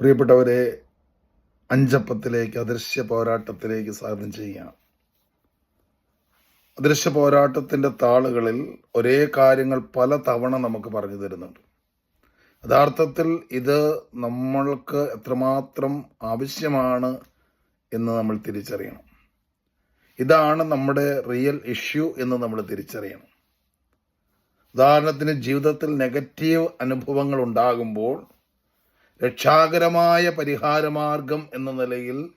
പ്രിയപ്പെട്ടവരെ അഞ്ചപ്പത്തിലേക്ക് അദൃശ്യ പോരാട്ടത്തിലേക്ക് സ്വാഗതം ചെയ്യാം അദൃശ്യ പോരാട്ടത്തിന്റെ താളുകളിൽ ഒരേ കാര്യങ്ങൾ പല തവണ നമുക്ക് പറഞ്ഞു തരുന്നുണ്ട്. യഥാർത്ഥത്തിൽ ഇത് നമ്മൾക്ക് എത്രമാത്രം ആവശ്യമാണ് എന്ന് നമ്മൾ തിരിച്ചറിയണം. ഇതാണ് നമ്മുടെ റിയൽ ഇഷ്യൂ എന്ന് നമ്മൾ തിരിച്ചറിയണം. ഉദാഹരണത്തിന് ജീവിതത്തിൽ നെഗറ്റീവ് അനുഭവങ്ങൾ ഉണ്ടാകുമ്പോൾ രക്ഷാകരമായ പരിഹാരമാർഗം എന്ന നിലയിൽ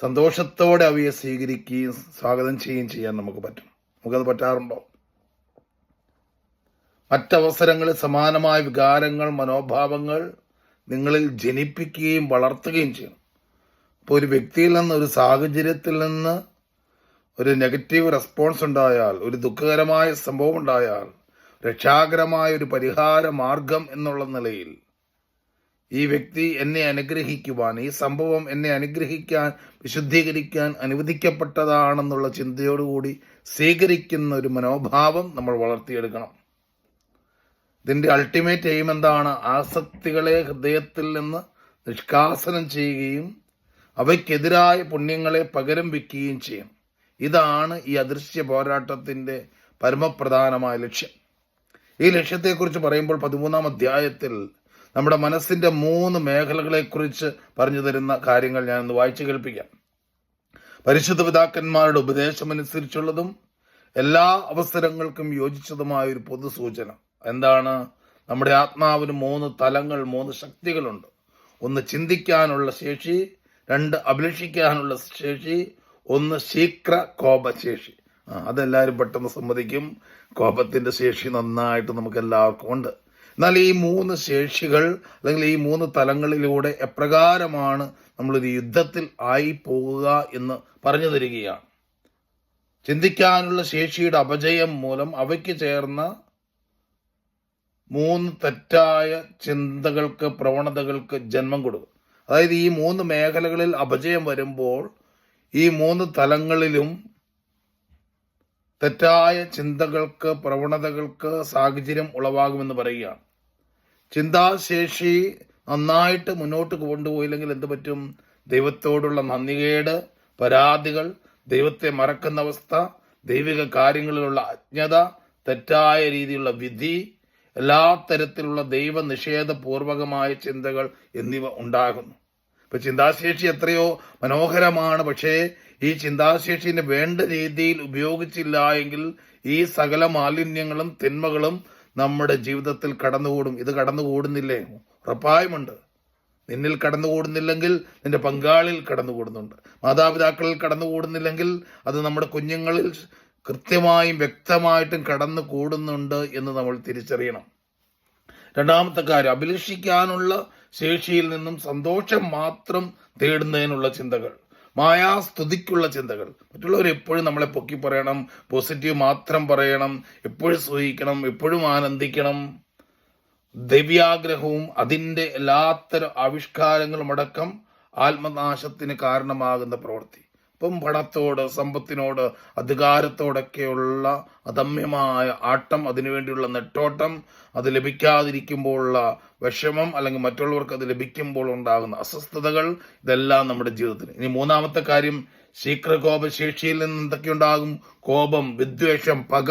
സന്തോഷത്തോടെ അവയെ സ്വീകരിക്കുകയും സ്വാഗതം ചെയ്യുകയും ചെയ്യാൻ നമുക്ക് പറ്റും. നമുക്കത് പറ്റാറുണ്ടോ? മറ്റവസരങ്ങളിൽ സമാനമായ വികാരങ്ങൾ മനോഭാവങ്ങൾ നിങ്ങളിൽ ജനിപ്പിക്കുകയും വളർത്തുകയും ചെയ്യണം. അപ്പോൾ ഒരു വ്യക്തിയിൽ നിന്ന് ഒരു സാഹചര്യത്തിൽ നിന്ന് ഒരു നെഗറ്റീവ് റെസ്പോൺസ് ഉണ്ടായാൽ ഒരു ദുഃഖകരമായ സംഭവം ഉണ്ടായാൽ രക്ഷാകരമായ ഒരു പരിഹാര മാർഗം എന്നുള്ള നിലയിൽ ഈ വ്യക്തി എന്നെ അനുഗ്രഹിക്കുവാൻ ഈ സംഭവം എന്നെ അനുഗ്രഹിക്കാൻ വിശുദ്ധീകരിക്കാൻ അനുവദിക്കപ്പെട്ടതാണെന്നുള്ള ചിന്തയോടുകൂടി സ്വീകരിക്കുന്ന ഒരു മനോഭാവം നമ്മൾ വളർത്തിയെടുക്കണം. ഇതിന്റെ അൾട്ടിമേറ്റ് എയിം എന്താണ്? ആസക്തികളെ ഹൃദയത്തിൽ നിന്ന് നിഷ്കാസനം ചെയ്യുകയും അവയ്ക്കെതിരായ പുണ്യങ്ങളെ പകരം വയ്ക്കുകയും ചെയ്യും. ഇതാണ് ഈ അദൃശ്യ പോരാട്ടത്തിന്റെ പരമപ്രധാനമായ ലക്ഷ്യം. ഈ ലക്ഷ്യത്തെക്കുറിച്ച് പറയുമ്പോൾ പതിമൂന്നാം അധ്യായത്തിൽ നമ്മുടെ മനസ്സിന്റെ മൂന്ന് മേഖലകളെക്കുറിച്ച് പറഞ്ഞു തരുന്ന കാര്യങ്ങൾ ഞാൻ ഒന്ന് വായിച്ചു കേൾപ്പിക്കാം. പരിശുദ്ധ പിതാക്കന്മാരുടെ ഉപദേശം അനുസരിച്ചുള്ളതും എല്ലാ അവസരങ്ങൾക്കും യോജിച്ചതുമായ ഒരു പൊതു സൂചന എന്താണ്? നമ്മുടെ ആത്മാവിന് മൂന്ന് തലങ്ങൾ മൂന്ന് ശക്തികളുണ്ട്. ഒന്ന് ചിന്തിക്കാനുള്ള ശേഷി രണ്ട് അഭിലഷിക്കാനുള്ള ശേഷി ഒന്ന് ശീക്ര കോപശേഷി അതെല്ലാവരും പെട്ടെന്ന് സമ്മതിക്കും. കോപത്തിന്റെ ശേഷി നന്നായിട്ട് നമുക്ക് എല്ലാവർക്കും ഉണ്ട്. എന്നാൽ ഈ മൂന്ന് ശേഷികൾ അല്ലെങ്കിൽ ഈ മൂന്ന് തലങ്ങളിലൂടെ എപ്രകാരമാണ് നമ്മളൊരു യുദ്ധത്തിൽ ആയി പോവുക എന്ന് പറഞ്ഞു തരികയാണ്. ചിന്തിക്കാനുള്ള ശേഷിയുടെ അപജയം മൂലം അവയ്ക്ക് ചേർന്ന മൂന്ന് തെറ്റായ ചിന്തകൾക്ക് പ്രവണതകൾക്ക് ജന്മം കൊടുക്കും. അതായത് ഈ മൂന്ന് മേഖലകളിൽ അപജയം വരുമ്പോൾ ഈ മൂന്ന് തലങ്ങളിലും തെറ്റായ ചിന്തകൾക്ക് പ്രവണതകൾക്ക് സാഹചര്യം ഉളവാകുമെന്ന് പറയുകയാണ് ചിന്താശേഷി നന്നായിട്ട് മുന്നോട്ട് കൊണ്ടുപോയില്ലെങ്കിൽ എന്ത് പറ്റും? ദൈവത്തോടുള്ള നന്ദികേട് പരാതികൾ ദൈവത്തെ മറക്കുന്ന അവസ്ഥ ദൈവിക കാര്യങ്ങളിലുള്ള അജ്ഞത തെറ്റായ രീതിയിലുള്ള വിധി എല്ലാ തരത്തിലുള്ള ദൈവ നിഷേധപൂർവകമായ ചിന്തകൾ എന്നിവ ഉണ്ടാകുന്നു. ഇപ്പൊ ചിന്താശേഷി എത്രയോ മനോഹരമാണ്. പക്ഷേ ഈ ചിന്താശേഷിനെ വേണ്ട രീതിയിൽ ഉപയോഗിച്ചില്ല എങ്കിൽ ഈ സകല മാലിന്യങ്ങളും തിന്മകളും നമ്മുടെ ജീവിതത്തിൽ കടന്നുകൂടും. ഇത് കടന്നുകൂടുന്നില്ലേ? ഉറപ്പായുമുണ്ട്. നിന്നിൽ കടന്നുകൂടുന്നില്ലെങ്കിൽ നിന്റെ പങ്കാളിൽ കടന്നുകൂടുന്നുണ്ട്. മാതാപിതാക്കളിൽ കടന്നുകൂടുന്നില്ലെങ്കിൽ അത് നമ്മുടെ കുഞ്ഞുങ്ങളിൽ കൃത്യമായും വ്യക്തമായിട്ടും കടന്നു കൂടുന്നുണ്ട് എന്ന് നമ്മൾ തിരിച്ചറിയണം. രണ്ടാമത്തെ കാര്യം അഭിലഷിക്കാനുള്ള ശേഷിയിൽ നിന്നും സന്തോഷം മാത്രം തേടുന്നതിനുള്ള ചിന്തകൾ മായാസ്തുതിക്കുള്ള ചിന്തകൾ. മറ്റുള്ളവർ എപ്പോഴും നമ്മളെ പൊക്കി പറയണം പോസിറ്റീവ് മാത്രം പറയണം എപ്പോഴും സ്വഹിക്കണം എപ്പോഴും ആനന്ദിക്കണം. ദിവ്യാഗ്രഹവും അതിന്റെ എല്ലാത്തരം ആവിഷ്കാരങ്ങളും അടക്കം ആത്മനാശത്തിന് കാരണമാകുന്ന പ്രവൃത്തി. ഇപ്പം പണത്തോട് സമ്പത്തിനോട് അധികാരത്തോടൊക്കെയുള്ള അദമ്യമായ ആട്ടം അതിനുവേണ്ടിയുള്ള നെട്ടോട്ടം അത് ലഭിക്കാതിരിക്കുമ്പോഴുള്ള വിഷമം അല്ലെങ്കിൽ മറ്റുള്ളവർക്ക് അത് ലഭിക്കുമ്പോൾ ഉണ്ടാകുന്ന അസ്വസ്ഥതകൾ ഇതെല്ലാം നമ്മുടെ ജീവിതത്തിൽ ഇനി മൂന്നാമത്തെ കാര്യം ശീക്രകോപശേഷിയിൽ നിന്ന് എന്തൊക്കെ ഉണ്ടാകും കോപം വിദ്വേഷം പക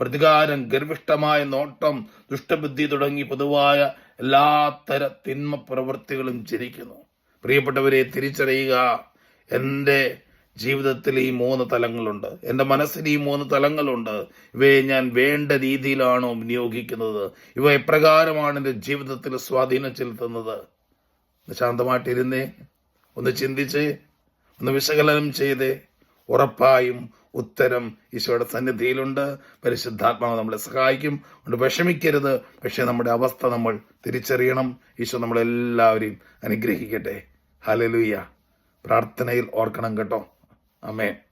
പ്രതികാരം ഗർഭിഷ്ടമായ നോട്ടം ദുഷ്ടബുദ്ധി തുടങ്ങി പൊതുവായ എല്ലാത്തര തിന്മ പ്രവൃത്തികളും ജനിക്കുന്നു. പ്രിയപ്പെട്ടവരെ തിരിച്ചറിയുക എന്റെ ജീവിതത്തിൽ ഈ മൂന്ന് തലങ്ങളുണ്ട്. എന്റെ മനസ്സിൽ ഈ മൂന്ന് തലങ്ങളുണ്ട്. ഇവയെ ഞാൻ വേണ്ട രീതിയിലാണോ വിനിയോഗിക്കുന്നത്? ഇവ എപ്രകാരമാണ് എന്റെ ജീവിതത്തിൽ സ്വാധീനം ചെലുത്തുന്നത്? ശാന്തമായിട്ടിരുന്നേ ഒന്ന് ചിന്തിച്ച് ഒന്ന് വിശകലനം ചെയ്തേ. ഉറപ്പായും ഉത്തരം ഈശോയുടെ സന്നിധിയിലുണ്ട്. പരിശുദ്ധാത്മാവ് നമ്മളെ സഹായിക്കും. അതുകൊണ്ട് വിഷമിക്കരുത്. പക്ഷെ നമ്മുടെ അവസ്ഥ നമ്മൾ തിരിച്ചറിയണം. ഈശോ നമ്മളെല്ലാവരെയും അനുഗ്രഹിക്കട്ടെ. ഹലലുയ്യ പ്രാർത്ഥനയിൽ ഓർക്കണം കേട്ടോ. Amén.